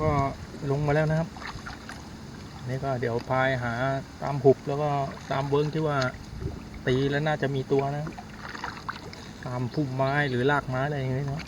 ก็ลงมาแล้วนะครับ นี่ก็เดี๋ยวพายหาตามหุบแล้วก็ตามเบิ้งที่ว่าตีแล้วน่าจะมีตัวนะ ตามพุ่มไม้หรือรากไม้อะไรอย่างเงี้ยเนาะ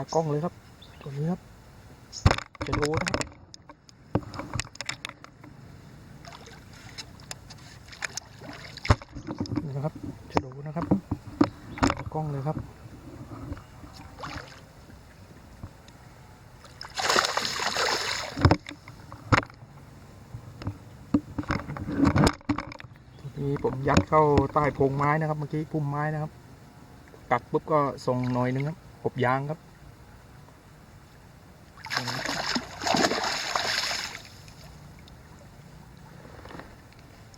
ากล้องเลยครับ ตัวนี้ครับจะโดนนะครับนี่นะครับจะดนนะครับกล้องเลยครับนี่ผมยัดเข้าใต้พงไม้นะครับเมื่อกี้พุ่มไม้นะครับ กัดปุ๊บก็ส่งหน่อยนึงครับอบยางครับ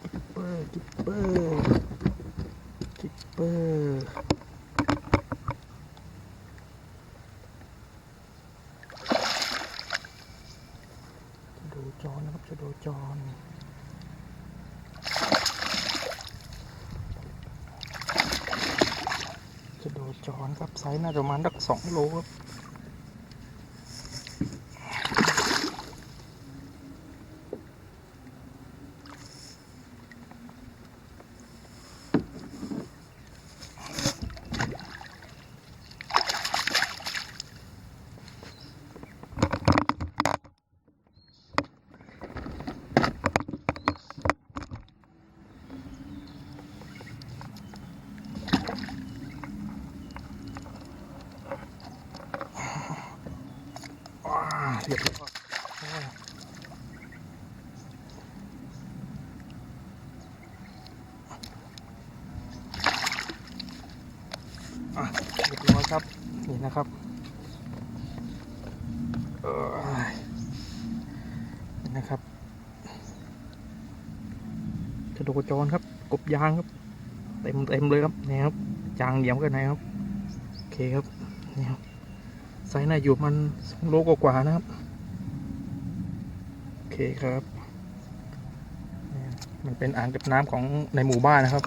กิปเปอร์กิปเปอร์กิปเปอร์ จรนะครับชะโดจรชะโดจรครับไซส์น่าจะประมาณสักสองโลครับ ว้า เรียบร้อยโอ้อะเรียบร้อยครับนี่นะครับเอ้ยนี่นะครับกระโดดจรครับ กบยางครับ เต็มเต็มเลยครับนี่ครับจางเหนียวกันไหนครับ โอเคครับนี่ครับไซส์น่าอยู่มันสองโลกว่าๆนะครับ เคครับ มันเป็นอ่างเก็บน้ำของในหมู่บ้านนะครับ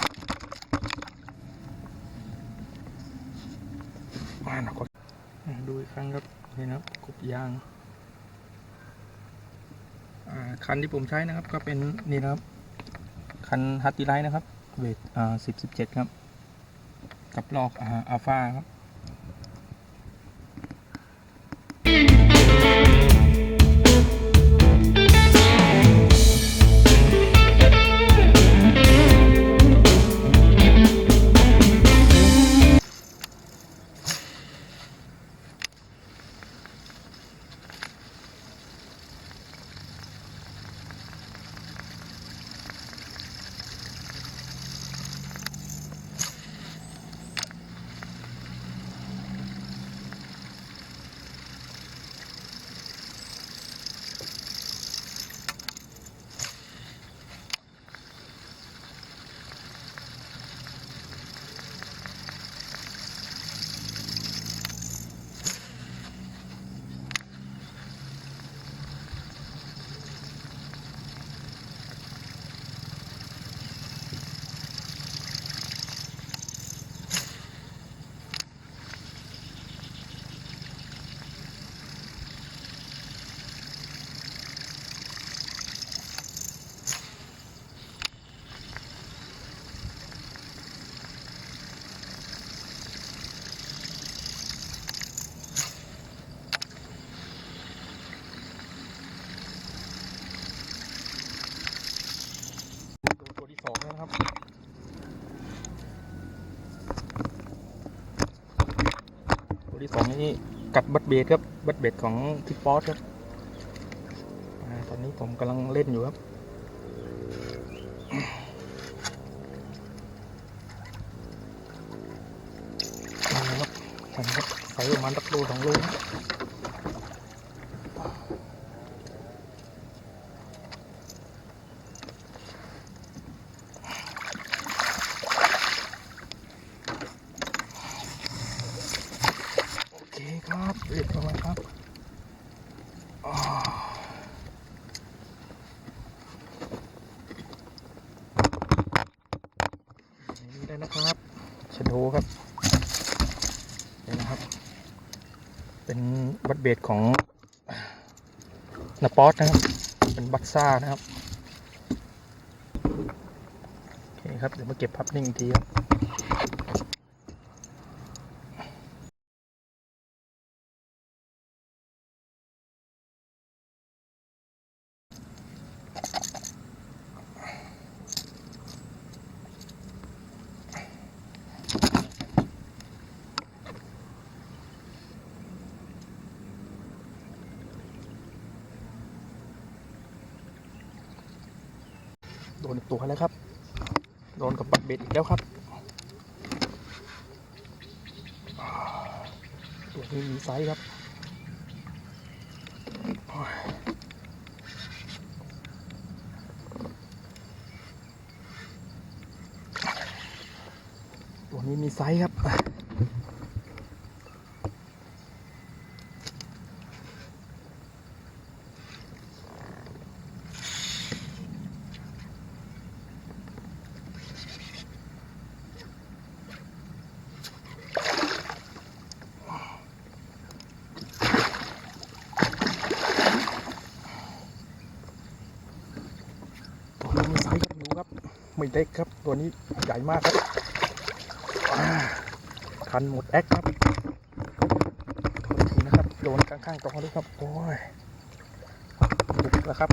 มาหน่อยก่อนดูอีกครั้งครับนี่นะครับกบยางคันที่ผมใช้นะครับก็เป็นนี่นะครับ คันฮัตติไลท์นะครับ เวทอ่าสิบสิบเจ็ดครับ กับลอกอ่าอัลฟาครับ นี่กัดบัตเบดครับบัตเบดของทิปปอสครับอตอนนี้ผมกำลังเล่นอยู่ครับนี่นะครับผมครับใส่ประมาณตักโลสองโลนะโอเคครับเรียบร้อยครับอ่านี่ ได้นะครับชะโดครับนี่นะครับ เป็นบัตเบดของนาปอสนะครับ เป็นบัตซ่านะครับโอเคครับเดี๋ยวมาเก็บพับนิ่งทีครับ โดนตัวแล้วครับ โดนกับบัตรเบ็ดอีกแล้วครับ ตัวนี้มีไซส์ครับตัวนี้มีไซส์ครับ ตัวนี้มีไซส์ครับดูครับ ไม่เล็กครับ ตัวนี้ใหญ่มากครับคันหมดแอคครับทีนะครับโดนข้างๆตรงด้วยครับโอ้ยบุกแล้วครับ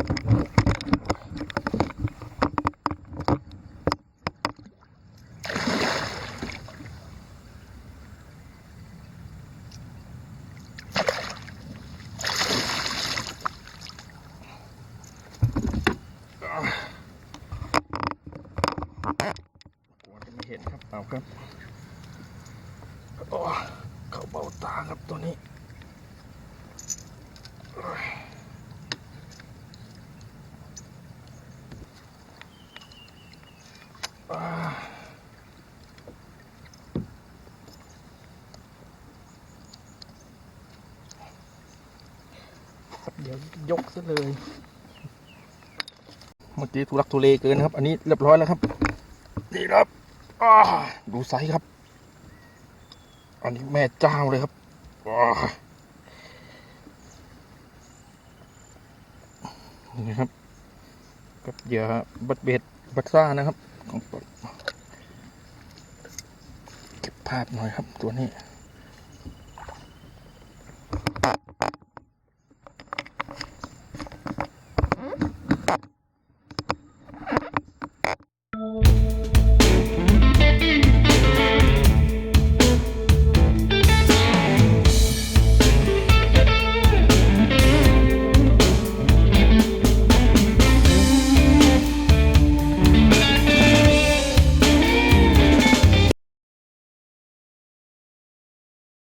กลัวจะไม่ เอาครับโอ้เขาเบาตาครับตัวนี้เดี๋ยวยกซะเลย เมื่อกี้ทุลักทุเลเกินนะครับ อันนี้เรียบร้อยแล้วครับ นี่ครับ ดูไซส์ครับ อันนี้แม่เจ้าเลยครับนี่ครับ กับเหยื่อบัดเบ็ดบัดซ่านะครับของเก็บภาพหน่อยครับตัวนี้